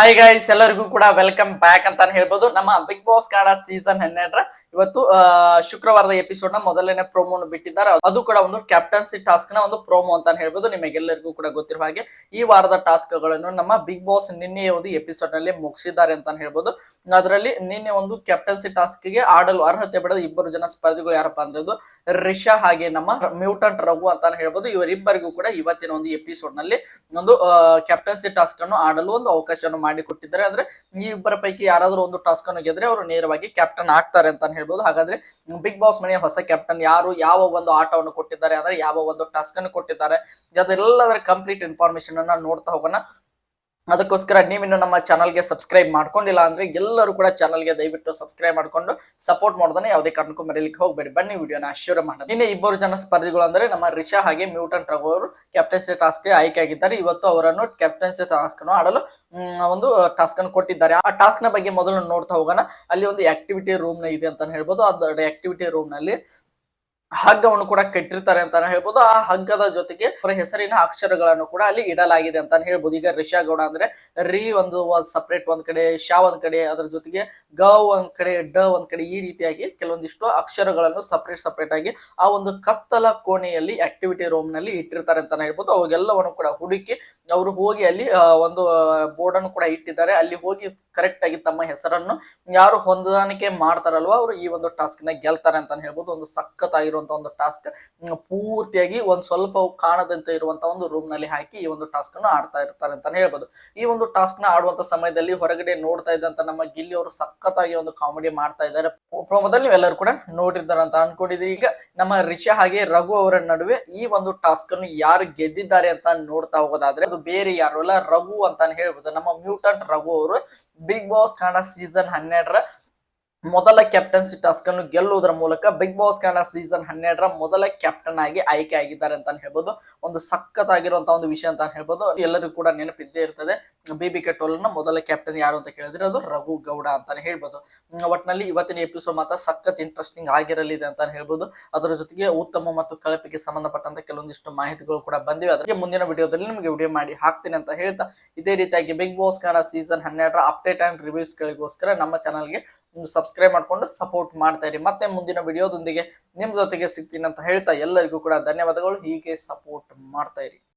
Hi guys ಎಲ್ಲರಿಗೂ ಕೂಡ welcome back ಅಂತಾನೆ ಹೇಳ್ಬೋದು. ನಮ್ಮ ಬಿಗ್ ಬಾಸ್ ಕನ್ನಡ ಸೀಸನ್ ಹನ್ನೆರಡರ. ಇವತ್ತು ಶುಕ್ರವಾರದ ಎಪಿಸೋಡ್ನ ಮೊದಲನೇ ಪ್ರೋಮೋ ಬಿಟ್ಟಿದ್ದಾರೆ. ಅದು ಕೂಡ ಒಂದು ಕ್ಯಾಪ್ಟನ್ಸಿ ಟಾಸ್ಕ್ನ ಒಂದು ಪ್ರೋಮೋ ಅಂತಾನೆ ಹೇಳ್ಬೋದು. ನಿಮಗೆಲ್ಲರಿಗೂ ಕೂಡ ಗೊತ್ತಿರುವ ಹಾಗೆ ಈ ವಾರದ ಟಾಸ್ಕ್ಗಳನ್ನು ನಮ್ಮ ಬಿಗ್ ಬಾಸ್ ನಿನ್ನೆ ಒಂದು ಎಪಿಸೋಡ್ನಲ್ಲಿ ಮುಗಿಸಿದ್ದಾರೆ ಅಂತಾನೆ ಹೇಳ್ಬೋದು. ಅದರಲ್ಲಿ ನಿನ್ನೆ ಒಂದು ಕ್ಯಾಪ್ಟನ್ಸಿ ಟಾಸ್ಕ್ಗೆ ಆಡಲು ಅರ್ಹತೆ ಪಡೆದ ಇಬ್ಬರು ಜನ ಸ್ಪರ್ಧಿಗಳು ಯಾರಪ್ಪ ಅಂದ್ರೆ ಅದು ರಿಷಾ ಹಾಗೆ ನಮ್ಮ ಮ್ಯೂಟಂಟ್ ರಘು ಅಂತಾನೆ ಹೇಳ್ಬೋದು. ಇವರಿಬ್ಬರಿಗೂ ಕೂಡ ಇವತ್ತಿನ ಒಂದು ಎಪಿಸೋಡ್ನಲ್ಲಿ ಒಂದು ಕ್ಯಾಪ್ಟನ್ಸಿ ಟಾಸ್ಕ್ ಅನ್ನು ಆಡಲು ಒಂದು ಅವಕಾಶವನ್ನು ಮಾಡಿ ಕೊಟ್ಟಿದ್ದಾರೆ. ಅಂದ್ರೆ ಈ ಇಬ್ಬರ ಪೈಕಿ ಯಾರಾದ್ರೂ ಒಂದು ಟಾಸ್ಕ್ ಅನ್ನು ಗೆದ್ರೆ ಅವರು ನೇರವಾಗಿ ಕ್ಯಾಪ್ಟನ್ ಆಗ್ತಾರೆ ಅಂತ ಹೇಳ್ಬೋದು. ಹಾಗಾದ್ರೆ ಬಿಗ್ ಬಾಸ್ ಮನೆಯ ಹೊಸ ಕ್ಯಾಪ್ಟನ್ ಯಾರು, ಯಾವ ಒಂದು ಆಟವನ್ನು ಕೊಟ್ಟಿದ್ದಾರೆ, ಅಂದ್ರೆ ಯಾವ ಒಂದು ಟಾಸ್ಕ್ ಅನ್ನು ಕೊಟ್ಟಿದ್ದಾರೆ, ಅದೆಲ್ಲದರ ಕಂಪ್ಲೀಟ್ ಇನ್ಫಾರ್ಮೇಶನ್ ಅನ್ನ ನೋಡ್ತಾ ಹೋಗೋಣ. ಅದಕ್ಕೋಸ್ಕರ ನೀವಿನ್ನು ನಮ್ಮ ಚಾನಲ್ಗೆ ಸಬ್ಸ್ಕ್ರೈಬ್ ಮಾಡ್ಕೊಂಡಿಲ್ಲ ಅಂದ್ರೆ ಎಲ್ಲರೂ ಕೂಡ ಚಾನಲ್ಗೆ ದಯವಿಟ್ಟು ಸಬ್ಸ್ಕ್ರೈಬ್ ಮಾಡ್ಕೊಂಡು ಸಪೋರ್ಟ್ ಮಾಡೋದನ್ನ ಯಾವುದೇ ಕಾರಣಕ್ಕೂ ಮರೀಲಿಕ್ಕೆ ಹೋಗಬೇಡಿ. ಬನ್ನಿ ವಿಡಿಯೋನ ಶುರು ಮಾಡಿ ನಿನ್ನೆ ಇಬ್ಬರು ಜನ ಸ್ಪರ್ಧಿಗಳು ಅಂದ್ರೆ ನಮ್ಮ ರಿಷಾ ಹಾಗೆ ಮ್ಯೂಟನ್ ರಘು ಅವರು ಕ್ಯಾಪ್ಟನ್ಸಿ ಟಾಸ್ಕ್ಗೆ ಆಯ್ಕೆ ಆಗಿದ್ದಾರೆ ಇವತ್ತು ಅವರನ್ನು ಕ್ಯಾಪ್ಟನ್ಸಿ ಟಾಸ್ಕ್ ಅನ್ನು ಆಡಲು ಒಂದು ಟಾಸ್ಕ್ ಅನ್ನು ಕೊಟ್ಟಿದ್ದಾರೆ. ಆ ಟಾಸ್ಕ್ನ ಬಗ್ಗೆ ಮೊದಲು ನೋಡ್ತಾ ಹೋಗೋಣ. ಅಲ್ಲಿ ಒಂದು ಆಕ್ಟಿವಿಟಿ ರೂಮ್ ಇದೆ ಅಂತ ಹೇಳ್ಬೋದು. ಅದು ಆಕ್ಟಿವಿಟಿ ರೂಮ್ನಲ್ಲಿ ಹಗ್ಗವನ್ನು ಕೂಡ ಕಟ್ಟಿರ್ತಾರೆ ಅಂತಾನೆ ಹೇಳ್ಬೋದು. ಆ ಹಗ್ಗದ ಜೊತೆಗೆ ಅವರ ಹೆಸರಿನ ಅಕ್ಷರಗಳನ್ನು ಕೂಡ ಅಲ್ಲಿ ಇಡಲಾಗಿದೆ ಅಂತಾನೆ ಹೇಳ್ಬೋದು. ಈಗ ರಿಷಾ ಗೌಡ ಅಂದ್ರೆ ರಿ ಒಂದು ಸಪ್ರೇಟ್ ಒಂದ್ ಕಡೆ ಶಾ ಒಂದ್ ಕಡೆ, ಅದರ ಜೊತೆಗೆ ಗ ಒಂದ್ ಕಡೆ, ಡ ಒಂದ್ ಕಡೆ ಈ ರೀತಿಯಾಗಿ ಕೆಲವೊಂದಿಷ್ಟು ಅಕ್ಷರಗಳನ್ನು ಸಪ್ರೇಟ್ ಸಪ್ರೇಟ್ ಆಗಿ ಆ ಒಂದು ಕತ್ತಲ ಕೋಣೆಯಲ್ಲಿ ಆಕ್ಟಿವಿಟಿ ರೂಮ್ನಲ್ಲಿ ಇಟ್ಟಿರ್ತಾರೆ ಅಂತಾನೆ ಹೇಳ್ಬೋದು. ಅವಾಗೆಲ್ಲವನ್ನು ಕೂಡ ಹುಡುಕಿ ಅವರು ಹೋಗಿ ಅಲ್ಲಿ ಒಂದು ಬೋರ್ಡ್ ಅನ್ನು ಕೂಡ ಇಟ್ಟಿದ್ದಾರೆ. ಅಲ್ಲಿ ಹೋಗಿ ಕರೆಕ್ಟ್ ಆಗಿ ತಮ್ಮ ಹೆಸರನ್ನು ಯಾರು ಹೊಂದಾಣಿಕೆ ಮಾಡ್ತಾರಲ್ವ, ಅವರು ಈ ಒಂದು ಟಾಸ್ಕ್ನ ಗೆಲ್ತಾರೆ ಅಂತಾನೆ ಹೇಳ್ಬೋದು. ಒಂದು ಸಖತ್ ಆಗಿರುವಂತ ಒಂದು ಟಾಸ್ಕ್ ಪೂರ್ತಿಯಾಗಿ ಒಂದು ಸ್ವಲ್ಪ ಕಾಣದಂತೆ ಇರುವಂತಹ ಒಂದು ರೂಮ್ನಲ್ಲಿ ಹಾಕಿ ಈ ಒಂದು ಟಾಸ್ಕ್ ಅನ್ನು ಆಡ್ತಾ ಇರ್ತಾರೆ ಅಂತಾನೆ ಹೇಳ್ಬೋದು. ಈ ಒಂದು ಟಾಸ್ಕ್ನ ಆಡುವಂತ ಸಮಯದಲ್ಲಿ ಹೊರಗಡೆ ನೋಡ್ತಾ ಇದ್ದಂತ ನಮ್ಮ ಗಿಲ್ಲಿ ಅವರು ಸಖತ್ತಾಗಿ ಒಂದು ಕಾಮಿಡಿ ಮಾಡ್ತಾ ಇದ್ದಾರೆ. ಪ್ರೋಮೋದಲ್ಲಿ ನೀವೆಲ್ಲರೂ ಕೂಡ ನೋಡಿದ್ದಾರೆ ಅಂತ ಅನ್ಕೊಂಡಿದ್ರಿ. ಈಗ ನಮ್ಮ ರಿಷಾ ಹಾಗೆ ರಘು ಅವರ ನಡುವೆ ಈ ಒಂದು ಟಾಸ್ಕ್ ಅನ್ನು ಯಾರು ಗೆದ್ದಿದ್ದಾರೆ ಅಂತ ನೋಡ್ತಾ ಹೋಗೋದಾದ್ರೆ ಅದು ಬೇರೆ ಯಾರು ಅಲ್ಲ, ರಘು ಅಂತಾನೆ ಹೇಳ್ಬೋದು. ನಮ್ಮ ಮ್ಯೂಟಂಟ್ ರಘು ಅವರು ಬಿಗ್ ಬಾಸ್ ಕನ್ನಡ ಸೀಸನ್ ಹನ್ನೆರಡರ ಮೊದಲ ಕ್ಯಾಪ್ಟನ್ಸಿ ಟಾಸ್ಕ್ ಅನ್ನು ಗೆಲ್ಲುವುದರ ಮೂಲಕ ಬಿಗ್ ಬಾಸ್ ಕನ್ನಡ ಸೀಸನ್ ಹನ್ನೆರಡರ ಮೊದಲ ಕ್ಯಾಪ್ಟನ್ ಆಗಿ ಆಯ್ಕೆ ಆಗಿದ್ದಾರೆ ಅಂತ ಹೇಳ್ಬೋದು. ಒಂದು ಸಖತ್ತಾಗಿರುವಂತಹ ಒಂದು ವಿಷಯ ಅಂತ ಹೇಳ್ಬೋದು. ಎಲ್ಲರಿಗೂ ಕೂಡ ನೆನಪಿದ್ದೇ ಇರ್ತದೆ. ಬೇಬಿ ನ ಮೊದಲ ಕ್ಯಾಪ್ಟನ್ ಯಾರು ಅಂತ ಕೇಳಿದ್ರೆ ಅದು ರಘು ಗೌಡ ಅಂತಾನೆ ಹೇಳ್ಬೋದು. ಒಟ್ನಲ್ಲಿ ಇವತ್ತಿನ ಎಪಿಸೋಡ್ ಮಾತ್ರ ಸಖತ್ ಇಂಟ್ರೆಸ್ಟಿಂಗ್ ಆಗಿರಲಿದೆ ಅಂತ ಹೇಳ್ಬೋದು. ಅದರ ಜೊತೆಗೆ ಉತ್ತಮ ಮತ್ತು ಕಳಪೆಗೆ ಸಂಬಂಧಪಟ್ಟಂತ ಕೆಲವೊಂದಿಷ್ಟು ಮಾಹಿತಿಗಳು ಕೂಡ ಬಂದಿವೆ. ಅದಕ್ಕೆ ಮುಂದಿನ ವಿಡಿಯೋದಲ್ಲಿ ನಿಮಗೆ ವಿಡಿಯೋ ಮಾಡಿ ಹಾಕ್ತೀನಿ ಅಂತ ಹೇಳ್ತಾ ಇದೇ ರೀತಿಯಾಗಿ ಬಿಗ್ ಬಾಸ್ ಕನ್ನಡ ಸೀಸನ್ ಹನ್ನೆರಡರ ಅಪ್ಡೇಟ್ ಅಂಡ್ ರಿವ್ಯೂಸ್ ಗಳಿಗೋಸ್ಕರ ನಮ್ಮ ಚಾನಲ್ಗೆ ಒಂದು ಸಬ್ಸ್ಕ್ರೈಬ್ ಮಾಡ್ಕೊಂಡು ಸಪೋರ್ಟ್ ಮಾಡ್ತಾ ಇರಿ. ಮತ್ತೆ ಮುಂದಿನ ವಿಡಿಯೋದೊಂದಿಗೆ ನಿಮ್ಮ ಜೊತೆಗೆ ಸಿಗ್ತೀನಿ ಅಂತ ಹೇಳ್ತಾ ಎಲ್ಲರಿಗೂ ಕೂಡ ಧನ್ಯವಾದಗಳು. ಹೀಗೆ ಸಪೋರ್ಟ್ ಮಾಡ್ತಾ ಇರಿ.